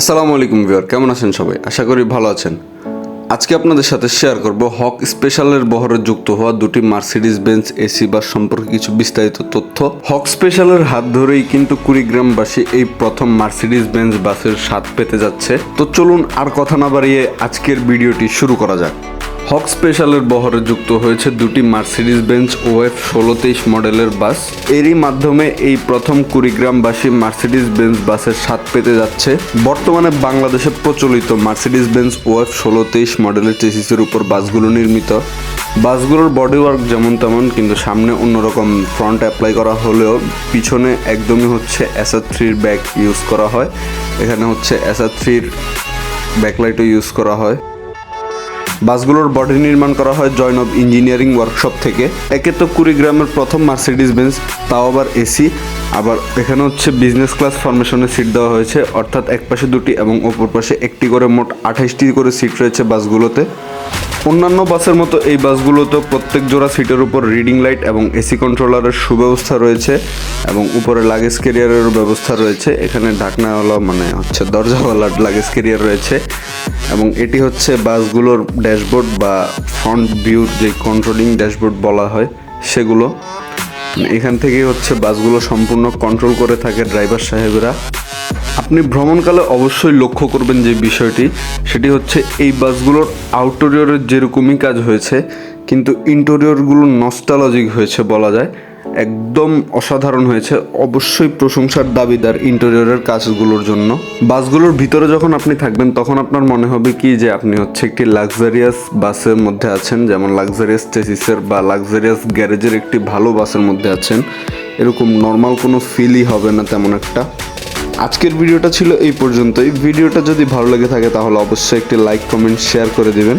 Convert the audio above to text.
আসসালামু আলাইকুম ভিউয়ার, কেমন আছেন সবাই? আশা করি ভালো আছেন। আজকে আপনাদের সাথে শেয়ার করব হক স্পেশালের বহরে যুক্ত হওয়া দুটি মার্সিডিস বেঞ্চ এসি বাস সম্পর্কে কিছু বিস্তারিত তথ্য। হক স্পেশালের হাত ধরেই কিন্তু কুড়িগ্রামবাসী এই প্রথম মার্সিডিস বেঞ্চ বাসের স্বাদ পেতে যাচ্ছে। তো চলুন আর কথা না বাড়িয়ে আজকের ভিডিওটি শুরু করা যাক। হক স্পেশালের বহরে যুক্ত হয়েছে দুটি মার্সিডিস বেঞ্চ ওএফ ষোলো তেইশ মডেলের বাস। এরই মাধ্যমে এই প্রথম কুড়িগ্রামবাসী মার্সিডিজ বেঞ্চ বাসের স্বাদ পেতে যাচ্ছে। বর্তমানে বাংলাদেশে প্রচলিত মার্সিডিজ বেঞ্চ ওএফ ষোলো তেইশ মডেলের চেসিসের উপর বাসগুলো নির্মিত। বাসগুলোর বডি ওয়ার্ক যেমন তেমন, কিন্তু সামনে অন্যরকম ফ্রন্ট অ্যাপ্লাই করা হলেও পিছনে একদমই হচ্ছে এসআর থ্রির ব্যাক ইউজ করা হয়। এখানে হচ্ছে এসআর থ্রির ব্যাকলাইটও ইউজ করা হয়। বাসগুলোর বডি নির্মাণ করা হয় জয়নব ইঞ্জিনিয়ারিং ওয়ার্কশপ থেকে। একে তো কুড়িগ্রামের প্রথম মার্সিডিজ বেঞ্চ তাও আবার এসি। আবার এখানে হচ্ছে বিজনেস ক্লাস ফরমেশনের সিট দেওয়া হয়েছে, অর্থাৎ এক পাশে দুটি এবং অপর পাশে একটি করে মোট আঠাশটি করে সিট রয়েছে বাসগুলোতে। অন্যান্য বাসের মতো এই বাসগুলোতে প্রত্যেক জোড়া সিটের উপর রিডিং লাইট এবং এসি কন্ট্রোলারের সুব্যবস্থা রয়েছে এবং উপরে লাগেজ ক্যারিয়ারের ব্যবস্থা রয়েছে। এখানে ঢাকনাওয়ালা মানে হচ্ছে দরজাওয়ালা লাগেজ ক্যারিয়ার রয়েছে। এবং এটি হচ্ছে বাসগুলোর ড্যাশবোর্ড বা ফ্রন্ট ভিউ যে কন্ট্রোলিং ড্যাশবোর্ড বলা হয়, সেগুলো। এখান থেকে হচ্ছে বাসগুলো সম্পূর্ণ কন্ট্রোল করে থাকে ড্রাইভার সাহেবরা। আপনি ভ্রমণকালে অবশ্যই লক্ষ্য করবেন যে বিষয়টি, সেটি হচ্ছে এই বাসগুলোর আউটোরিয়রের যেরকমই কাজ হয়েছে কিন্তু ইন্টেরিয়রগুলো নস্টালজিক হয়েছে বলা যায়। একদম অসাধারণ হয়েছে। অবশ্যই প্রশংসার দাবিদার ইন্টেরিয়রের কাজগুলোর জন্য। বাসগুলোর ভিতরে যখন আপনি থাকবেন, তখন আপনার মনে হবে কি যে আপনি হচ্ছে একটি লাক্সারিয়াস বাসের মধ্যে আছেন, যেমন লাক্সারিয়াস চেসিসের বা লাক্সারিয়াস গ্যারেজের একটি ভালো বাসের মধ্যে আছেন। এরকম নর্মাল কোনো ফিলই হবে না তেমন একটা। আজকের ভিডিওটা ছিল এই পর্যন্তই। ভিডিওটা যদি ভালো লেগে থাকে, তাহলে অবশ্যই একটি লাইক কমেন্ট শেয়ার করে দিবেন।